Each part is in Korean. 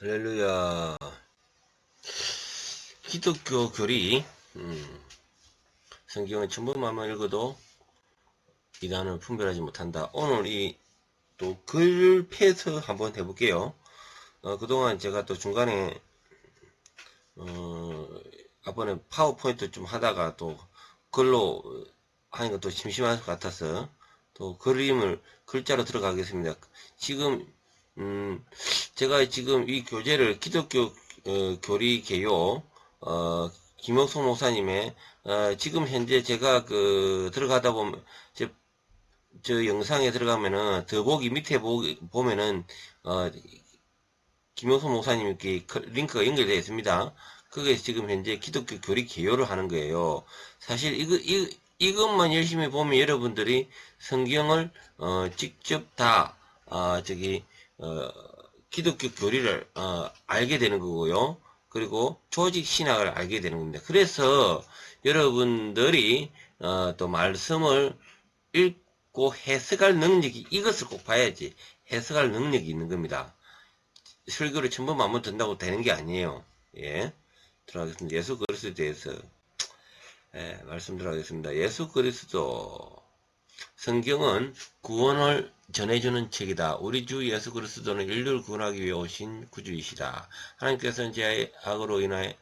할렐루야. 기독교 교리, 음, 성경을 전부만 읽어도 이단을 분별하지 못한다. 오늘 이 또 글패서 한번 해볼게요. 어, 그동안 제가 또 중간에, 어, 앞번에 파워포인트 좀 하다가 또 글로 하니까 또 심심할 것 같아서 또 그림을 글자로 들어가겠습니다. 지금 음, 제가 지금 이 교재를 기독교 어, 교리 개요 어, 김영석 목사님의 어, 지금 현재 제가 그 들어가다 보면 저, 저 영상에 들어가면은 더보기 밑에 보, 보면은 어, 김영석 목사님 이렇게 링크가 연결되어 있습니다. 그게 지금 현재 기독교 교리 개요를 하는 거예요. 사실 이거 이, 이것만 열심히 보면 여러분들이 성경을 어, 직접 다 어, 저기 어, 기독교 교리를 어, 알게 되는 거고요. 그리고 조직 신학을 알게 되는 겁니다. 그래서 여러분들이 어, 또 말씀을 읽고 해석할 능력이 이것을 꼭 봐야지 해석할 능력이 있는 겁니다. 설교를 전부 마음에 든다고 되는 게 아니에요. 예. 들어가겠습니다. 예수 그리스도에 대해서 예, 말씀 들어가겠습니다. 예수 그리스도 성경은 구원을 전해주는 책이다. 우리 주 예수 그리스도는 인류를 구원하기 위해 오신 구주이시다. 하나님께서는 죄악으로 인하여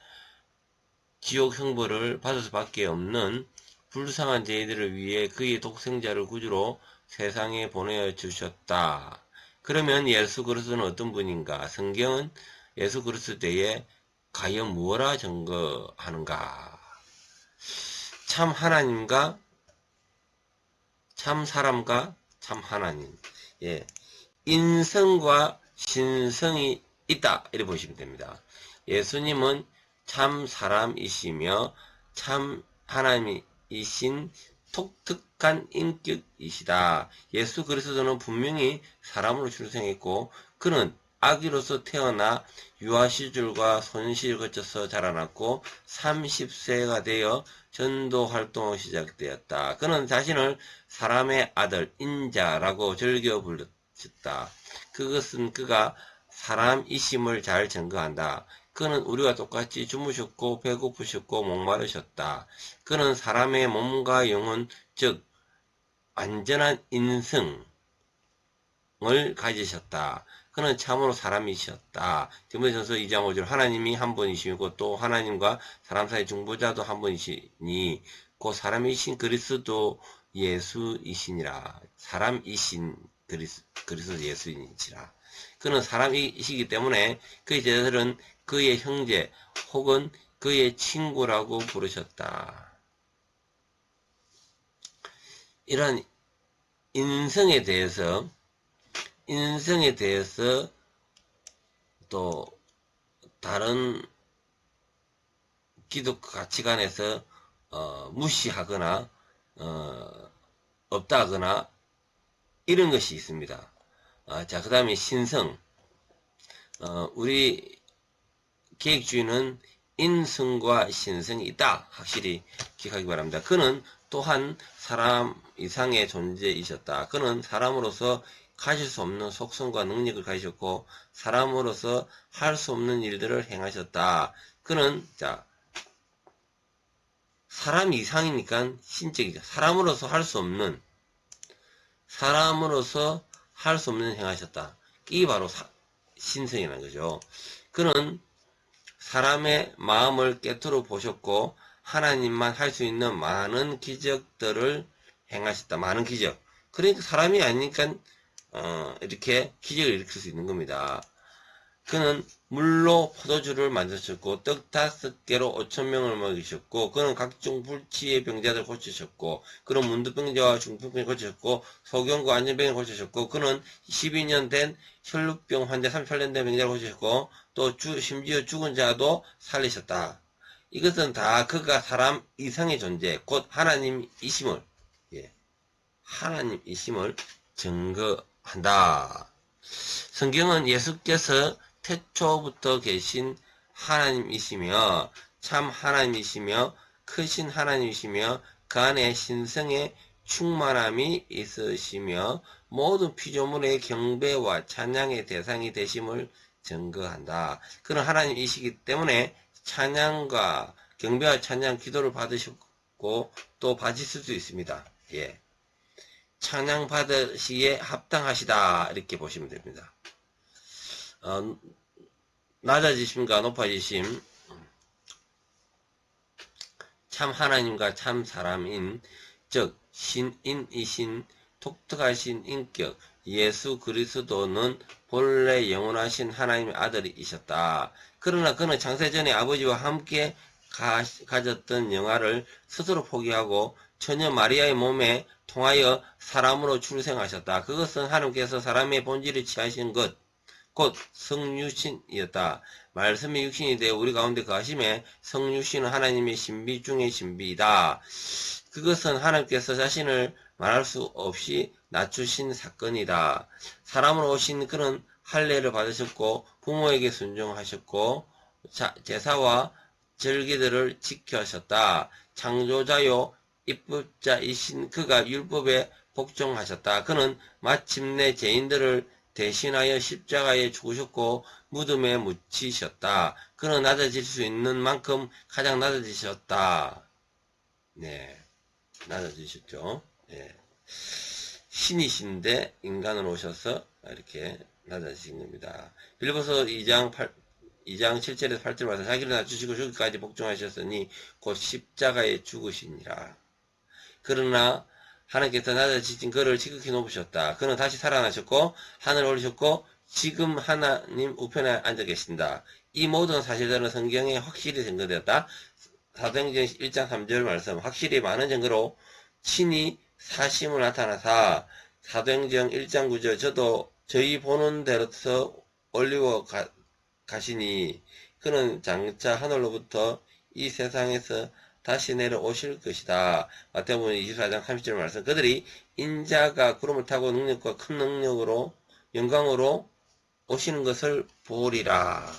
지옥 형벌을 받을 수밖에 없는 불쌍한 죄인들을 위해 그의 독생자를 구주로 세상에 보내어 주셨다. 그러면 예수 그리스도는 어떤 분인가? 성경은 예수 그리스도에 과연 무엇라 증거하는가? 참 하나님과 참 사람과 참 하나님. 예. 인성과 신성이 있다. 이렇게 보시면 됩니다. 예수님은 참 사람이시며 참 하나님이신 독특한 인격이시다. 예수 그리스도는 분명히 사람으로 출생했고 그는 아기로서 태어나 유아시절과 손실을 거쳐서 자라났고 30세가 되어 전도 활동을 시작되었다. 그는 자신을 사람의 아들 인자라고 즐겨 불렀다. 그것은 그가 사람이심을 잘 증거한다. 그는 우리와 똑같이 주무셨고 배고프셨고 목마르셨다. 그는 사람의 몸과 영혼 즉 완전한 인성을 가지셨다. 그는 참으로 사람이셨다. 디모데전서 2장 5절 하나님이 한 분이시고 또 하나님과 사람 사이 중보자도 한 분이시니 그 사람이신 그리스도 예수이시니라. 사람이신 그리스, 그리스도 예수이시라. 그는 사람이시기 때문에 그의 제자들은 그의 형제 혹은 그의 친구라고 부르셨다. 이런 인성에 대해서 인성에 대해서 또 다른 기독 가치관에서 어, 무시하거나 어, 없다거나 이런 것이 있습니다. 아, 자, 그 다음에 신성. 어, 우리 계획주의는 인성과 신성이 있다. 확실히 기억하기 바랍니다. 그는 또한 사람 이상의 존재이셨다. 그는 사람으로서 가질 수 없는 속성과 능력을 가지셨고 사람으로서 할 수 없는 일들을 행하셨다. 그는 자 사람 이상이니까 신적이죠. 사람으로서 할 수 없는 사람으로서 할 수 없는 행하셨다. 이게 바로 사, 신성이라는 거죠. 그는 사람의 마음을 깨뜨려 보셨고 하나님만 할 수 있는 많은 기적들을 행하셨다. 많은 기적. 그러니까 사람이 아니니까 어, 이렇게 기적을 일으킬 수 있는 겁니다. 그는 물로 포도주를 만드셨고 떡 다섯 개로 오천 명을 먹이셨고 그는 각종 불치의 병자들 고치셨고 그는 문두병자와 중풍병을 고치셨고 소경과 안전병을 고치셨고 그는 12년 된 혈루병 환자 38년 된 병자를 고치셨고 또 주, 심지어 죽은 자도 살리셨다. 이것은 다 그가 사람 이상의 존재 곧 하나님이심을 예, 하나님이심을 증거 한다. 성경은 예수께서 태초부터 계신 하나님이시며 참 하나님이시며 크신 하나님이시며 그 안에 신성의 충만함이 있으시며 모든 피조물의 경배와 찬양의 대상이 되심을 증거한다. 그런 하나님이시기 때문에 찬양과 경배와 찬양 기도를 받으셨고 또 받으실 수 있습니다. 예. 찬양 받으시기에 합당하시다 이렇게 보시면 됩니다. 어, 낮아지심과 높아지심 참 하나님과 참 사람인 즉 신인이신 독특하신 인격 예수 그리스도는 본래 영원하신 하나님의 아들이셨다. 그러나 그는 창세전에 아버지와 함께 가, 가졌던 영화를 스스로 포기하고 처녀 마리아의 몸에 통하여 사람으로 출생하셨다. 그것은 하나님께서 사람의 본질을 취하신 것, 곧 성유신이었다. 말씀이 육신이 되어 우리 가운데 거하심에 성유신은 하나님의 신비 중의 신비이다. 그것은 하나님께서 자신을 말할 수 없이 낮추신 사건이다. 사람으로 오신 그는 할례를 받으셨고 부모에게 순종하셨고 자, 제사와 절기들을 지켜하셨다. 창조자요 입법자이신 그가 율법에 복종하셨다. 그는 마침내 죄인들을 대신하여 십자가에 죽으셨고 무덤에 묻히셨다. 그는 낮아질 수 있는 만큼 가장 낮아지셨다. 네, 낮아지셨죠. 네. 신이신데 인간으로 오셔서 이렇게 낮아지신 겁니다. 빌보서 2장 8, 2장 7절에서 8절 말씀 자기를 낮추시고 죽기까지 복종하셨으니 곧 십자가에 죽으시니라. 그러나 하나님께서 낮아지신 그를 지극히 높으셨다. 그는 다시 살아나셨고 하늘 올리셨고 지금 하나님 우편에 앉아 계신다. 이 모든 사실들은 성경에 확실히 증거되었다. 사도행전 1장 3절 말씀 확실히 많은 증거로 친히 사심을 나타나사 사도행전 1장 9절 저도 저희 보는 대로서 올리워 가, 가시니 그는 장차 하늘로부터 이 세상에서 다시 내려오실 것이다. 마태복음 24장 30절 말씀. 그들이 인자가 구름을 타고 능력과 큰 능력으로 영광으로 오시는 것을 보리라.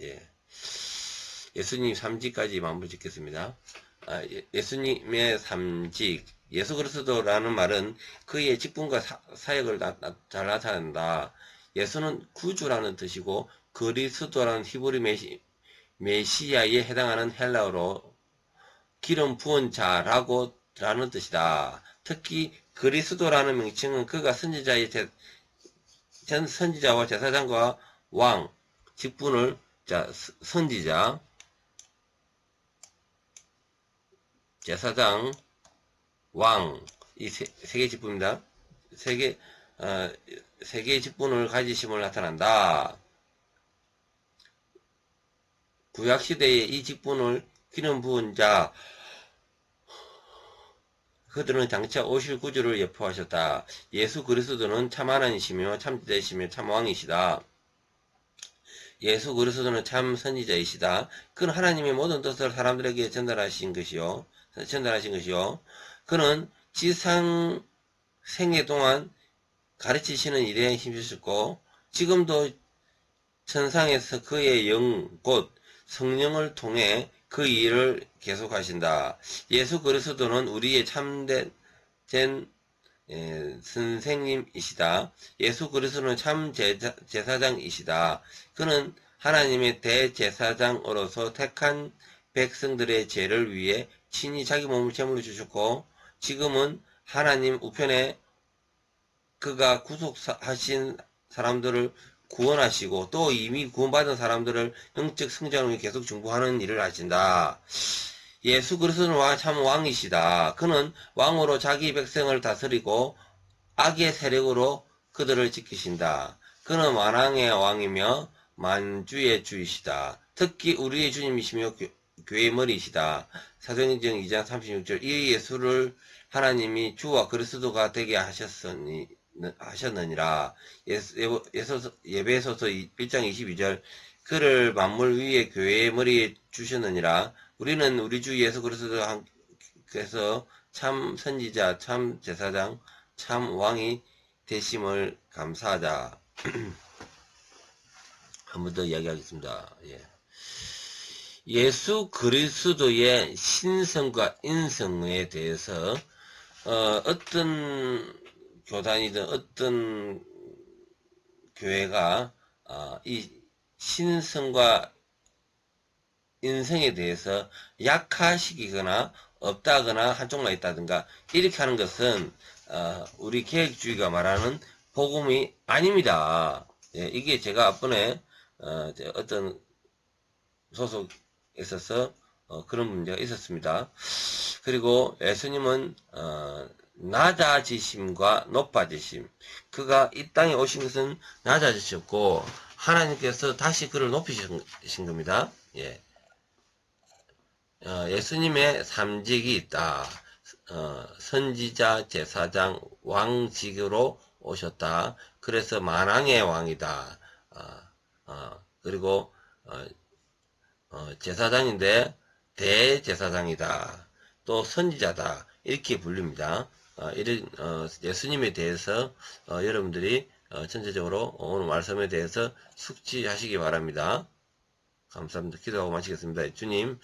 예. 예수님 3지까지 마무리 짓겠습니다. 아, 예, 수님의 삼직, 예수 그리스도라는 말은 그의 직분과 사, 역을 잘 나타낸다. 예수는 구주라는 뜻이고 그리스도라는 히브리 메시, 메시아에 해당하는 헬라어로 기름 부은 자라고 라는 뜻이다. 특히 그리스도라는 명칭은 그가 선지자의 제, 선지자와 제사장과 왕 직분을 자 선지자 제사장 왕 이 세개 직분입니다. 세개 어, 세 개의 직분을 가지심을 나타난다. 구약 시대에 이 직분을 기름 부은 자 그들은 장차 오실 구주를 예포하셨다. 예수 그리스도는 참 하나님이시며 참 지자이시며 참 왕이시다. 예수 그리스도는 참 선지자이시다. 그는 하나님의 모든 뜻을 사람들에게 전달하신 것이요. 전달하신 것이요. 그는 지상 생애 동안 가르치시는 일에 힘쓰셨고 지금도 천상에서 그의 영, 곧 성령을 통해 그 일을 계속하신다. 예수 그리스도는 우리의 참된 예, 선생님이시다. 예수 그리스도는 참 제사, 제사장이시다. 그는 하나님의 대제사장으로서 택한 백성들의 죄를 위해 친히 자기 몸을 제물로 주셨고 지금은 하나님 우편에 그가 구속하신 사람들을 구원하시고 또 이미 구원받은 사람들을 영적 성장을 계속 중보하는 일을 하신다. 예수 그리스도는 참 왕이시다. 그는 왕으로 자기 백성을 다스리고 악의 세력으로 그들을 지키신다. 그는 만왕의 왕이며 만주의 주이시다. 특히 우리의 주님이시며 교회의 머리이시다. 사도행전 2장 36절 이 예수를 하나님이 주와 그리스도가 되게 하셨으니 하셨느니라. 예배소서 1장 22절 그를 만물 위에 교회의 머리에 주셨느니라. 우리는 우리 주 예수 그리스도께서 참 선지자, 참 제사장, 참 왕이 되심을 감사하자. 한 번 더 이야기하겠습니다. 예. 예수 그리스도의 신성과 인성에 대해서 어, 어떤 교단이든 어떤 교회가 어, 이 신성과 인성에 대해서 약화시키거나 없다거나 한쪽만 있다든가 이렇게 하는 것은 어, 우리 계획주의가 말하는 복음이 아닙니다. 예, 이게 제가 앞번에 어, 어떤 소속에 있어서 어, 그런 문제가 있었습니다. 그리고 예수님은 어, 낮아지심과 높아지심 그가 이 땅에 오신 것은 낮아지셨고 하나님께서 다시 그를 높이신 겁니다. 예. 어, 예수님의 삼직이 있다. 어, 선지자, 제사장, 왕직으로 오셨다. 그래서 만왕의 왕이다. 어, 어, 그리고 어, 어, 제사장인데 대제사장이다. 또 선지자다. 이렇게 불립니다. 어, 이런 어, 예수님에 대해서 어, 여러분들이 어, 전체적으로 오늘 말씀에 대해서 숙지하시기 바랍니다. 감사합니다. 기도하고 마치겠습니다. 주님,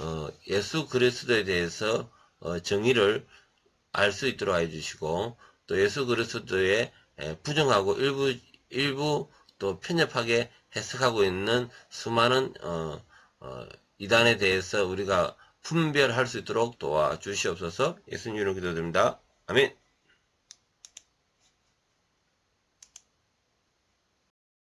어, 예수 그리스도에 대해서 어, 정의를 알 수 있도록 해주시고 또 예수 그리스도의 에, 부정하고 일부 일부 또 편협하게 해석하고 있는 수많은 어, 어, 이단에 대해서 우리가 분별할 수 있도록 도와주시옵소서 예수님 이름으로 기도드립니다. 아멘.